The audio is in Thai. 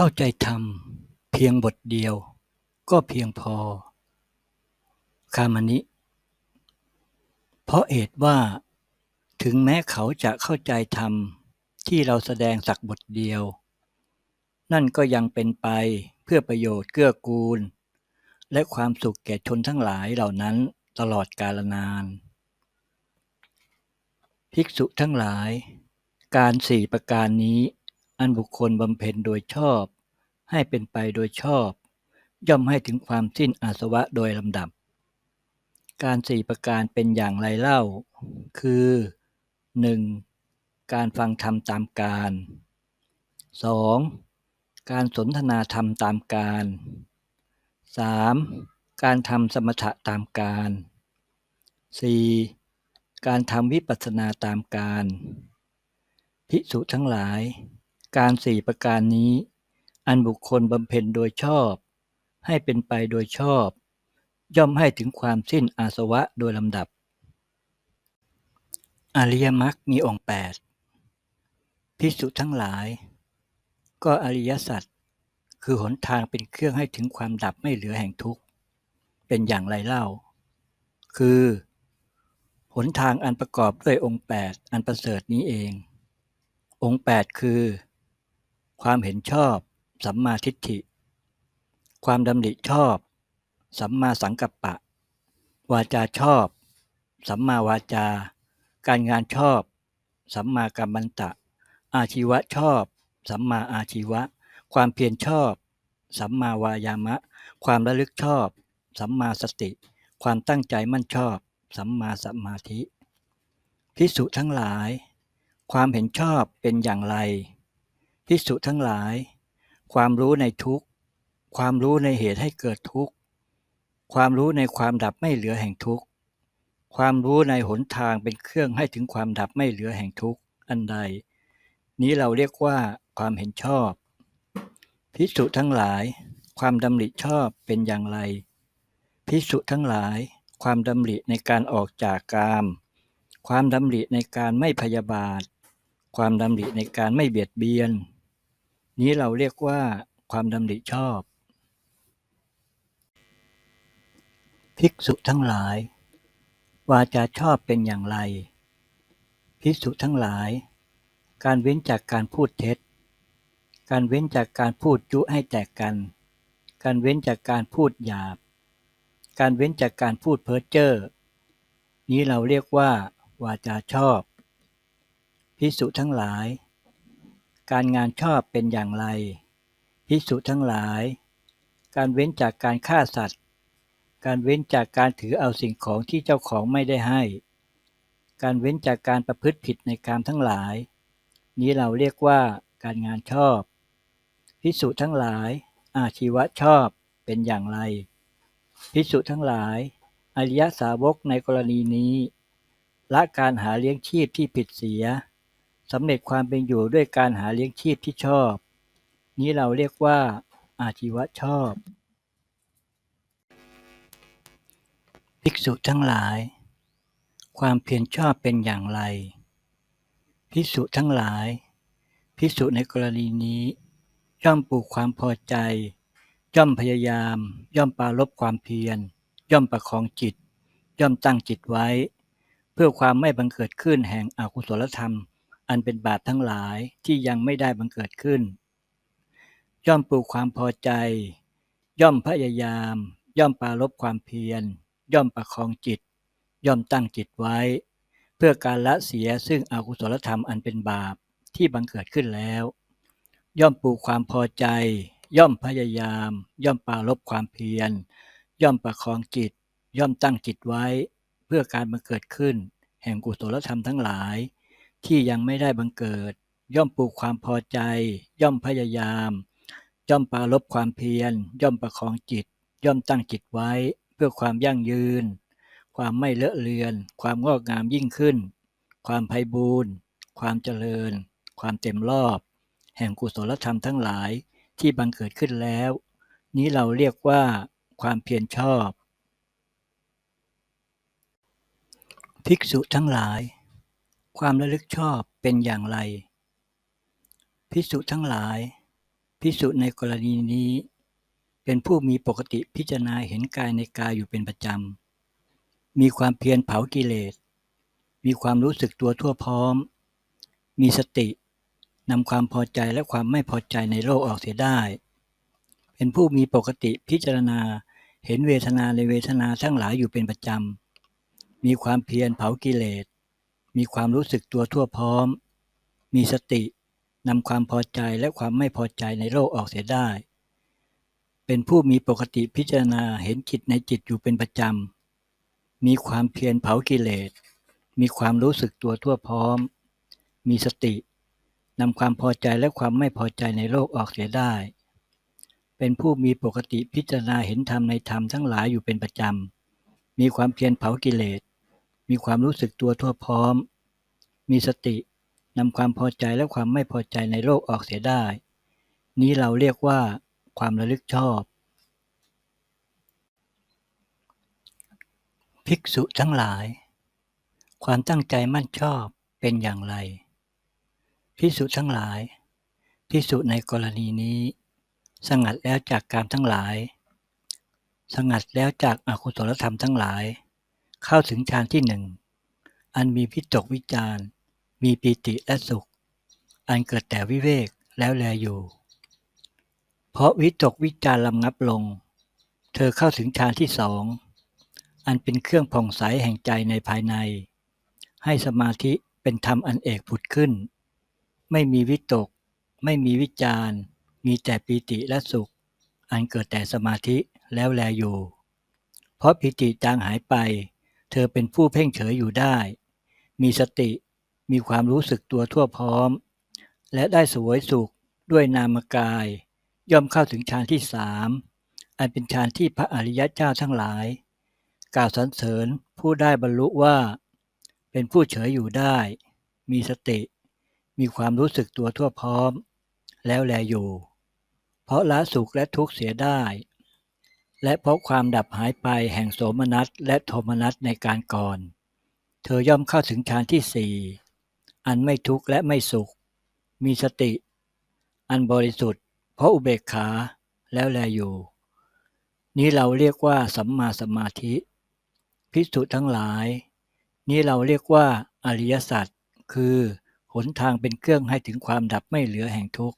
เข้าใจธรรม เพียงบทเดียว ก็เพียงพอ คามนิ เพราะเหตุว่า ถึงแม้เขาจะเข้าใจธรรม ที่เราแสดงสักบทเดียว นั่นก็ยังเป็นไปเพื่อประโยชน์เกื้อกูล และความสุขแก่ชนทั้งหลายเหล่านั้นตลอดกาลนาน ภิกษุทั้งหลาย การสี่ประการนี้ อันบุคคลบำเพ็ญโดยชอบ ให้เป็นไปโดยชอบ ย่อมให้ถึงความสิ้นอาสวะโดยลำดับ การสี่ประการเป็นอย่างไรเล่า คือ 1. การฟังธรรมตามการ 2. การสนทนาธรรมตามการ 3. การทำสมถะตามการ 4. การทำวิปัสสนาตามการ ภิกษุทั้งหลาย การสี่ประการนี้ อันบุคคลบำเพ็ญโดยชอบ ให้เป็นไปโดยชอบ ย่อมให้ถึงความสิ้นอาสวะโดยลำดับ อริยมรรคมีองค์แปดพิสุทั้งหลาย ก็อริยสัจคือหนทางเป็นเครื่องให้ถึงความดับไม่เหลือแห่งทุกข์ เป็นอย่างไรเล่า คือ หนทางอันประกอบด้วยองค์แปดอันประเสริฐนี้เอง องค์แปดคือ ความเห็นชอบ สัมมาทิฏฐิ ความดำริชอบ สัมมาสังกัปปะ วาจาชอบ สัมมาวาจา การงานชอบ สัมมากัมมันตะ อาชีวะชอบ สัมมาอาชีวะ ความเพียรชอบ สัมมาวายามะ ความระลึกชอบ สัมมาสติ ความตั้งใจมั่นชอบ สัมมาสมาธิพิสุทั้งหลาย ความเห็นชอบเป็นอย่างไร ภิกษุทั้งหลาย ความรู้ในทุกข์ ความรู้ในเหตุให้เกิดทุกข์ ความรู้ในความดับไม่เหลือแห่งทุกข์ ความรู้ในหนทางเป็นเครื่องให้ถึงความดับไม่เหลือแห่งทุกข์อันใด นี้เราเรียกว่าความเห็นชอบ ภิกษุทั้งหลาย ความดำริชอบเป็นอย่างไร ภิกษุทั้งหลาย ความดำริในการออกจากกาม ความดำริในการไม่พยาบาท ความดำริในการไม่เบียดเบียน นี้เราเรียกว่าความดำริชอบ ภิกษุทั้งหลาย วาจาชอบเป็นอย่างไร ภิกษุทั้งหลาย การเว้นจากการพูดเท็จ การเว้นจากการพูดจุให้แตกกัน การเว้นจากการพูดหยาบ การเว้นจากการพูดเพ้อเจ้อ นี้เราเรียกว่า วาจาชอบ ภิกษุทั้งหลาย การงานชอบเป็นอย่างไรภิกษุทั้งหลาย การเว้นจากการฆ่าสัตว์ การเว้นจากการถือเอาสิ่งของที่เจ้าของไม่ได้ให้ การเว้นจากการประพฤติผิดในการทั้งหลาย นี้เราเรียกว่าการงานชอบภิกษุทั้งหลาย อาชีวะชอบเป็นอย่างไรภิกษุทั้งหลาย อริยสาวกในกรณีนี้ละการหาเลี้ยงชีพที่ผิดเสีย สำเร็จความเป็นอยู่ด้วยการหาเลี้ยงชีพที่ชอบ นี้เราเรียกว่า อาชีวะชอบ ภิกษุทั้งหลาย ความเพียรชอบเป็นอย่างไร ภิกษุทั้งหลาย ภิกษุในกรณีนี้ ย่อมปลูกความพอใจ ย่อมพยายาม ย่อมปาลบความเพียร ย่อมประคองจิต ย่อมตั้งจิตไว้ เพื่อความไม่บังเกิดขึ้นแห่งอกุศลธรรม อันเป็นบาปทั้งหลายที่ยังไม่ได้บังเกิดขึ้น ย่อมปลูกความพอใจ ย่อมพยายาม ย่อมปาลบความเพียร ย่อมประคองจิต ย่อมตั้งจิตไว้ เพื่อการละเสียซึ่งอกุศลธรรมอันเป็นบาปที่บังเกิดขึ้นแล้ว ย่อมปลูกความพอใจ ย่อมพยายาม ย่อมปาลบความเพียร ย่อมประคองจิต ย่อมตั้งจิตไว้ เพื่อการบังเกิดขึ้น แห่งกุศลธรรมทั้งหลาย ที่ยังไม่ได้บังเกิด ย่อมปลูกความพอใจ ย่อมพยายาม ย่อมปาลบความเพียร ย่อมประคองจิต ย่อมตั้งจิตไว้ เพื่อความยั่งยืน ความไม่เลอะเลือน ความงอกงามยิ่งขึ้น ความไพบูรณ์ความเจริญ ความเต็มรอบ แห่งกุศลธรรมทั้งหลายที่บังเกิดขึ้นแล้ว นี้เราเรียกว่า ความเพียรชอบ ภิกษุทั้งหลาย ความระลึกชอบเป็นอย่างไรพิสุทั้งหลาย ภิกษุในกรณีนี้ เป็นผู้มีปกติพิจารณาเห็นกายในกายอยู่เป็นประจำ มีความเพียรเผากิเลส มีความรู้สึกตัวทั่วพร้อม มีสตินำความพอใจและความไม่พอใจในโลกออกเสียได้ เป็นผู้มีปกติพิจารณาเห็นเวทนาในเวทนาทั้งหลายอยู่เป็นประจำ มีความเพียรเผากิเลส มีความรู้สึกตัวทั่วพร้อม มีสตินำความพอใจและความไม่พอใจในโลกออกเสียได้ เป็นผู้มีปกติพิจารณาเห็นจิตในจิตอยู่เป็นประจำ มีความเพียรเผากิเลส มีความรู้สึกตัวทั่วพร้อม มีสตินำความพอใจและความไม่พอใจในโลกออกเสียได้ เป็นผู้มีปกติพิจารณาเห็นธรรมในธรรมทั้งหลายอยู่เป็นประจำ มีความเพียรเผากิเลส มีความรู้สึกตัวทั่วพร้อม มีสตินำความพอใจและความไม่พอใจในโลกออกเสียได้ นี้เราเรียกว่าความระลึกชอบ ภิกษุทั้งหลาย ความตั้งใจมั่นชอบเป็นอย่างไร ภิกษุทั้งหลาย ภิกษุในกรณีนี้ สงัดแล้วจากการทั้งหลาย สงัดแล้วจากอากุศลธรรมทั้งหลาย เข้าถึงฌานที่หนึ่ง อันมีพิจกวิจารมีปีติและสุข อันเกิดแต่วิเวกแล้วแลอยู่ เพราะวิตกวิจารลำงับลง เธอเข้าถึงฌานที่สอง อันเป็นเครื่องผ่องใสแห่งใจในภายใน ให้สมาธิเป็นธรรมอันเอกผุดขึ้น ไม่มีวิตก ไม่มีวิจารมีแต่ปีติและสุข อันเกิดแต่สมาธิแล้วแลอยู่ เพราะปีติจางหายไป เธอเป็นผู้เพ่งเฉยอยู่ได้ มีสติ มีความรู้สึกตัวทั่วพร้อม และได้สวยสุขด้วยนามกาย ย่อมเข้าถึงฌานที่สามอันเป็นฌานที่พระอริยเจ้าทั้งหลาย กล่าวสรรเสริญผู้ได้บรรลุว่า เป็นผู้เฉยอยู่ได้ มีสติ มีความรู้สึกตัวทั่วพร้อม แล้วแลอยู่ เพราะละสุขและทุกข์เสียได้ และเพราะความดับหายไปแห่งโสมนัสและโทมนัสในการก่อน เธอย่อมเข้าถึงฌานที่สี่อันไม่ทุกข์และไม่สุข มีสติ อันบริสุทธิ์ เพราะอุเบกขาแล้วแลอยู่ นี้เราเรียกว่าสัมมาสมาธิพิสุทั้งหลาย นี้เราเรียกว่าอริยสัจคือหนทางเป็นเครื่องให้ถึงความดับไม่เหลือแห่งทุกข์